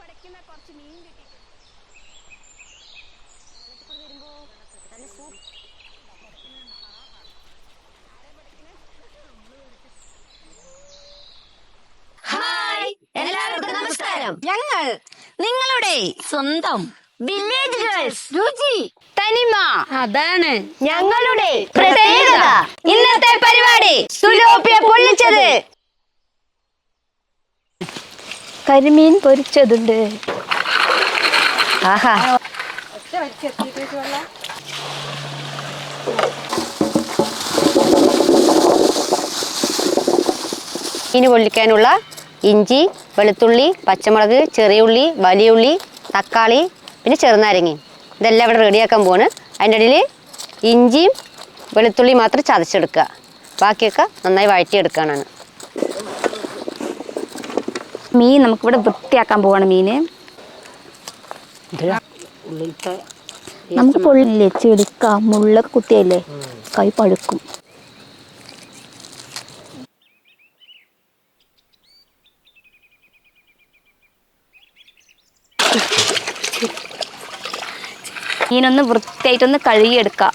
പടയ്ക്കുന്ന കുറച്ച് മീൻ കിട്ടിയിട്ടുണ്ട്. ഹായ് എല്ലാവർക്കും നമസ്കാരം. ഞങ്ങൾ നിങ്ങളുടെ സ്വന്തം വില്ലേജ് ഗേൾസ് രുചി തനിമ അതാണ് ഞങ്ങളുടെ പ്രത്യേകത. ഇന്നത്തെ പരിപാടി സുലോപ്യ പൊള്ളിച്ചത് കരിമീൻ പൊരിച്ചതുണ്ട്. ആഹാ. മീൻ പൊള്ളിക്കാനുള്ള ഇഞ്ചി വെളുത്തുള്ളി പച്ചമുളക് ചെറിയ ഉള്ളി വലിയ ഉള്ളി തക്കാളി പിന്നെ ചെറുനാരങ്ങയും. ഇതെല്ലാം ഇവിടെ റെഡിയാക്കാൻ പോവാണ്. അതിന്റെ ഇടയിൽ ഇഞ്ചിയും വെളുത്തുള്ളി മാത്രം ചതച്ചെടുക്കുക. ബാക്കിയൊക്കെ നന്നായി വഴറ്റിയെടുക്കാനാണ്. മീൻ നമുക്കിവിടെ വൃത്തിയാക്കാൻ പോവാണ് മീന്. നമുക്ക് പൊള്ളില്ലേ ചെടുക്ക മുള്ളൊക്കെ കുത്തിയല്ലേ കൈ പഴുക്കും. മീനൊന്ന് വൃത്തിയായിട്ടൊന്ന് കഴുകിയെടുക്കാം.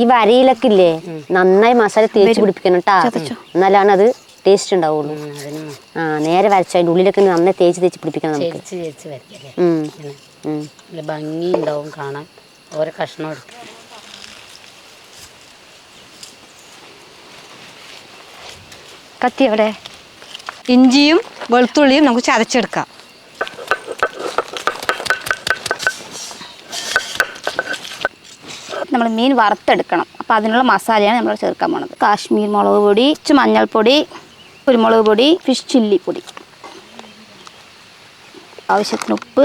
ഈ വരയിലൊക്കെ ഇല്ലേ? നന്നായി മസാല തേച്ച്. പിടിപ്പിക്കണം കേട്ടോ. എന്നാലാണ് അത് ടേസ്റ്റ് ഉണ്ടാവുള്ളൂ. ആ നേരെ വരച്ചു അതിന്റെ ഉള്ളിലൊക്കെ നന്നായി തേച്ച് തേച്ച് പിടിപ്പിക്കണം നമുക്ക്. ഭംഗി ഉണ്ടാവും കാണാൻ. ഓരോ കഷ്ണം എടുക്കും. കത്തി അവിടെ ഇഞ്ചിയും വെളുത്തുള്ളിയും നമുക്ക് ചതച്ചെടുക്കാം. നമ്മൾ മീൻ വറുത്തെടുക്കണം. അപ്പോൾ അതിനുള്ള മസാലയാണ് നമ്മൾ ചേർക്കാൻ പോണത്. കാശ്മീർ മുളക് പൊടി കുറച്ച് മഞ്ഞൾപ്പൊടി കുരുമുളക് പൊടി ഫിഷ് ചില്ലി പൊടി. ആവശ്യത്തിന് ഉപ്പ്.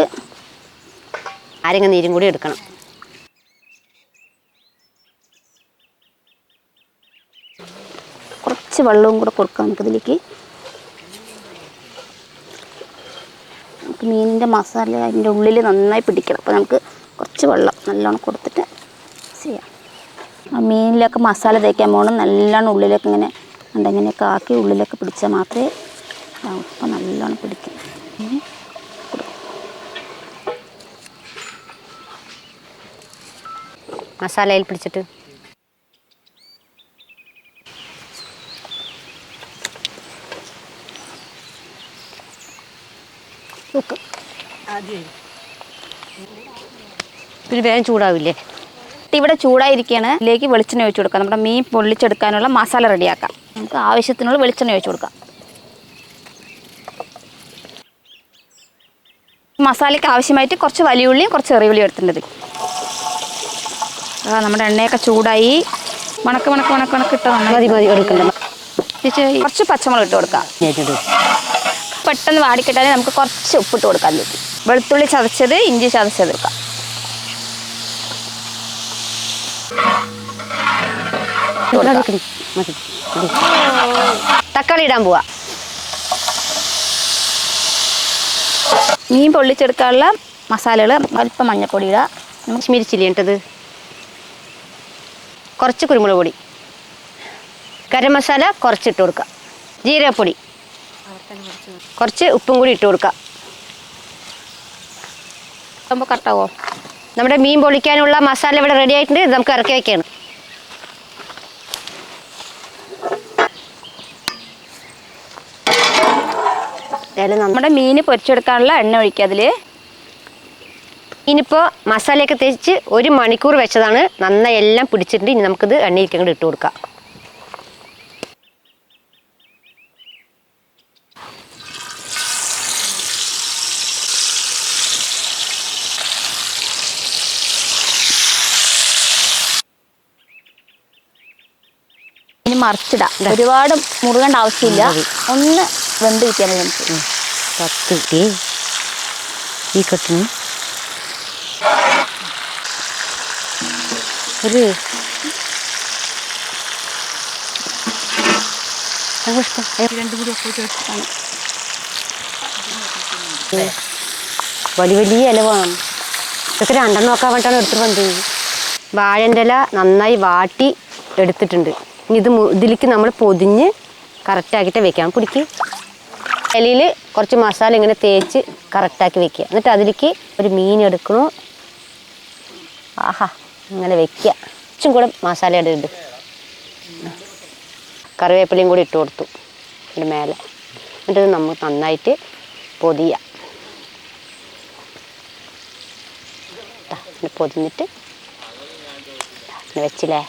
ആരെങ്കിലും നീരും കൂടി എടുക്കണം. കുറച്ച് വെള്ളവും കൂടെ കൊടുക്കാം നമുക്കിതിലേക്ക് നമുക്ക് മീനിന്റെ മസാല അതിന്റെ ഉള്ളിൽ നന്നായി പിടിക്കണം. അപ്പോൾ നമുക്ക് കുറച്ച് വെള്ളം നല്ലോണം കൊടുത്തിട്ട് ചെയ്യാം. മീനിലൊക്കെ മസാല തേക്കാൻ പോകണം നല്ലോണം ഉള്ളിലൊക്കെ ഇങ്ങനെ എന്തെങ്ങനെയൊക്കെ ആക്കി ഉള്ളിലൊക്കെ പിടിച്ചാൽ മാത്രമേ അപ്പോൾ നല്ലോണം പിടിക്കും. മസാലയിൽ പിടിച്ചിട്ട്. ഉപ്പ്. പിന്നെ വേഗം ചൂടാവില്ലേ? ഇവിടെ ചൂടായിരിക്കുകയാണ് ഇതിലേക്ക് വെളിച്ചെണ്ണ ഒഴിച്ചു കൊടുക്കാം. നമ്മുടെ മീൻ പൊള്ളിച്ചെടുക്കാനുള്ള മസാല റെഡിയാക്കാം. നമുക്ക് ആവശ്യത്തിനുള്ള വെളിച്ചെണ്ണ ഒഴിച്ചു കൊടുക്കാം. മസാലയ്ക്ക് ആവശ്യമായിട്ട് കുറച്ച് വലിയ ഉള്ളിയും കുറച്ച് ചെറിയ ഉള്ളി എടുത്തിട്ടുണ്ട്. ആ നമ്മുടെ എണ്ണയൊക്കെ ചൂടായി. മണക്ക് മണക്ക് മണക്ക് മണക്ക് ഇട്ട് മതി മതി എടുക്കണ്ട. കുറച്ച് പച്ചമുളക് ഇട്ട് കൊടുക്കാം. പെട്ടെന്ന് വാടിക്കിട്ടാൽ നമുക്ക് കുറച്ച് ഉപ്പിട്ട് കൊടുക്കാൻ പറ്റും വെളുത്തുള്ളി ചതച്ചത് ഇഞ്ചി ചതച്ചത് എടുക്കാം മതി മതി. തക്കാളി ഇടാൻ പോവാ. മീൻ പൊള്ളിച്ചെടുക്കാനുള്ള മസാലകൾ അല്പം മഞ്ഞൾപ്പൊടി ഇടുക കാശ്മീരി ചില്ലി ഇട്ടത്. കുറച്ച് കുരുമുളക് പൊടി. ഗരം മസാല കുറച്ചിട്ട് കൊടുക്കുക ജീരകപ്പൊടി. കുറച്ച് ഉപ്പും കൂടി ഇട്ട് കൊടുക്കുക കറക്റ്റാവോ നമ്മുടെ മീൻ പൊളിക്കാനുള്ള മസാല ഇവിടെ റെഡി ആയിട്ടുണ്ട്. ഇത് നമുക്ക് ഇറക്കി വയ്ക്കണം നമ്മുടെ മീൻ പൊരിച്ചെടുക്കാനുള്ള എണ്ണ ഒഴിക്കുക അതിൽ ഇനിയിപ്പോൾ മസാലയൊക്കെ തേച്ച് ഒരു മണിക്കൂർ വെച്ചതാണ്. നന്നായി എല്ലാം പിടിച്ചിട്ടുണ്ട്. ഇനി നമുക്കിത് എണ്ണയിലേക്ക് അങ്ങോട്ട് ഇട്ട് കൊടുക്കാം. മറിച്ചിടാം. ഒരുപാട് മുറുകേണ്ട ആവശ്യമില്ല. ഒന്ന് വെന്ത് കിട്ടിയാൽ മതി നമുക്ക് പത്ത് കിട്ടി. ഈ കട്ടിന്. ഒരു. വലിയ വലിയ ഇല വേണം. ഇതൊക്കെ രണ്ടെണ്ണം നോക്കാൻ വേണ്ടിയിട്ടാണ് എടുത്തിട്ട് വന്നത്. വാഴന്റെ ഇല നന്നായി വാട്ടി എടുത്തിട്ടുണ്ട്. ഇനി ഇത് ഇതിലേക്ക് നമ്മൾ പൊതിഞ്ഞ് കറക്റ്റാക്കിയിട്ട് വെക്കാം പിടിക്ക്. ഇലയിൽ കുറച്ച് മസാല ഇങ്ങനെ തേച്ച് കറക്റ്റാക്കി വെക്കുക. എന്നിട്ട് അതിലേക്ക് ഒരു മീൻ എടുക്കണു. ആഹാ ഇങ്ങനെ വെക്കുക. ഇച്ചും കൂടെ മസാല ഇടുന്നുണ്ട് കറിവേപ്പിലയും കൂടി ഇട്ട് കൊടുത്തു. അതിന്റെ മേലെ. എന്നിട്ട് നമ്മൾ നന്നായിട്ട് പൊതിയാം. പൊതിഞ്ഞിട്ട് വെച്ചില്ലേ?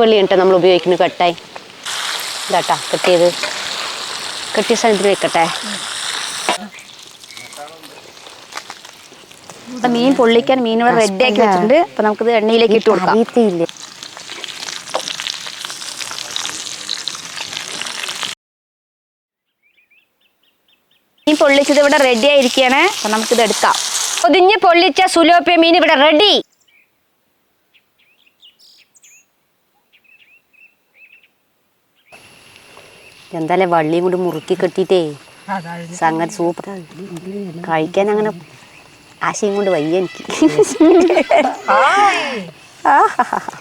വെള്ളി കേട്ടോ നമ്മൾ ഉപയോഗിക്കുന്ന കട്ടായി. ഇതാട്ടാ കെട്ടിയത് കെട്ടിയ സാധനത്തിൽ വെക്കട്ടെ. അപ്പം മീൻ പൊള്ളിക്കാൻ മീൻ ഇവിടെ റെഡി ആക്കി വെച്ചിട്ടുണ്ട്. അപ്പം നമുക്കിത് എണ്ണയിലേക്ക് ഇട്ട് കൊടുക്കാം. മീൻ പൊള്ളിച്ചത് ഇവിടെ റെഡി ആയിരിക്കുകയാണ് അപ്പം നമുക്കിത് എടുക്കാം. പൊതിഞ്ഞ് പൊള്ളിച്ച സുലോപ്യ മീൻ ഇവിടെ റെഡി എന്തായാലും വള്ളിയും കൂടി മുറുക്കി കെട്ടിയിട്ടേ. സംഗതി സൂപ്പർ കഴിക്കാൻ അങ്ങനെ ആശയും കൊണ്ട് വയ്യ എനിക്ക്.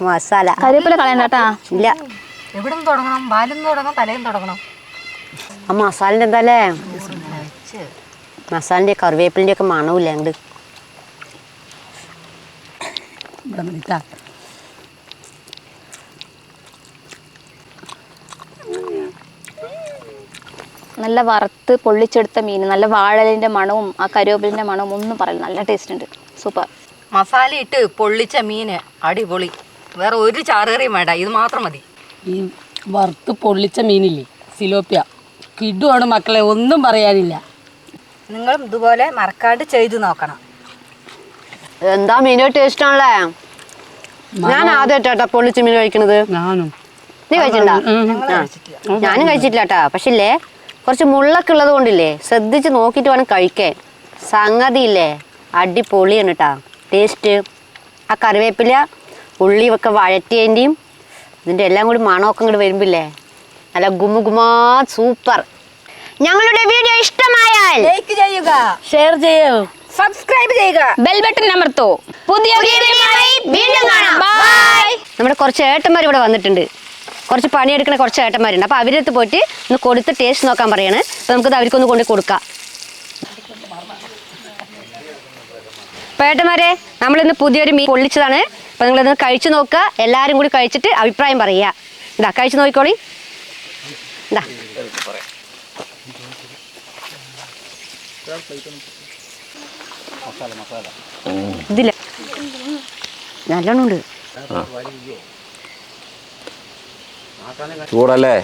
മസാല. കറിവേപ്പില കളയണ്ടട്ടാ ഇല്ല. എവിടെ തുടങ്ങണം? വാലിൽ തുടങ്ങണം? തലയിൽ തുടങ്ങണം? ആ മസാലിന്റെ എന്താല്ലേ മസാലിന്റെ കറിവേപ്പിലിന്റെ ഒക്കെ മണമില്ല അങ്ങോട്ട് നല്ല വറുത്ത് പൊള്ളിച്ചെടുത്ത മീൻ നല്ല വാഴലിന്റെ മണവും ആ കരുവേപ്പിലിന്റെ മണവും ഒന്നും പറയില്ല. നല്ല ടേസ്റ്റ് ഉണ്ട്. സൂപ്പർ മസാല ഇട്ട് പൊള്ളിച്ച മീന് അടിപൊളി. വേറെ ഒരു ചാറുകറിയും വേണ്ട. ഇത് മാത്രം മതി. ഈ വറുത്ത് പൊള്ളിച്ച മീനില്ലേ സിലോപ്യ കിടുവാണ് മക്കളെ ഒന്നും പറയാനില്ല. നിങ്ങളും ഇതുപോലെ മറക്കാണ്ട് ചെയ്തു നോക്കണം. എന്താ മീനോ ടേസ്റ്റ് ആണല്ലേ? ഞാൻ ആദ്യമായിട്ടാ പൊള്ളിച്ച മീൻ കഴിക്കണത്. ഞാനും. നീ കഴിച്ചിട്ടുണ്ടോ. ഞാനും കഴിച്ചിട്ടില്ല. കേട്ടാ പക്ഷേ ഇല്ലേ കുറച്ച് മുള്ളൊക്കെ ഉള്ളത് കൊണ്ടില്ലേ? ശ്രദ്ധിച്ച് നോക്കിയിട്ട് വേണം കഴിക്കാൻ. സംഗതി ഇല്ലേ അടിപൊളിയാണ് കേട്ടാ ടേസ്റ്റ്. ആ കറിവേപ്പില ഉള്ളി ഒക്കെ വഴറ്റിയതിന്റെയും ഇതിന്റെ എല്ലാം കൂടി മണമൊക്കെ ഇങ്ങോട്ട് വരുമ്പില്ലേ? നല്ല ഗുമുഗുമാ സൂപ്പർ. ഞങ്ങളുടെ വീഡിയോ ഇഷ്ടമായാൽ ലൈക്ക് ചെയ്യുക. ഷെയർ ചെയ്യൂ. സബ്സ്ക്രൈബ് ചെയ്യുക. ബെൽ ബട്ടൺ അമർത്തോ. പുതിയ വീഡിയോയുമായി വീണ്ടും കാണാം. ബൈ നമ്മുടെ കുറച്ച് ഏട്ടന്മാർ ഇവിടെ വന്നിട്ടുണ്ട്. കുറച്ച് പണിയെടുക്കുന്ന കുറച്ച് ഏട്ടന്മാരുണ്ട്. അപ്പോൾ അവരടുത്ത് പോയിട്ട് ഒന്ന് കൊടുത്ത് ടേസ്റ്റ് നോക്കാൻ പറയാണ്. അപ്പോൾ നമുക്കത് അവർക്കൊന്ന് കൊണ്ട് കൊടുക്കാം. അപ്പോൾ ഏട്ടന്മാരെ നമ്മളിന്ന് പുതിയൊരു മീൻ പൊള്ളിച്ചതാണ്. അപ്പോൾ നിങ്ങളിന്ന് കഴിച്ചു നോക്കുക. എല്ലാവരും കൂടി കഴിച്ചിട്ട് അഭിപ്രായം പറയുക. ഇതാ കഴിച്ചു നോക്കിക്കോളി. ഇതാ. ഇതില്ല നല്ലോണം ചൂടല്ലേ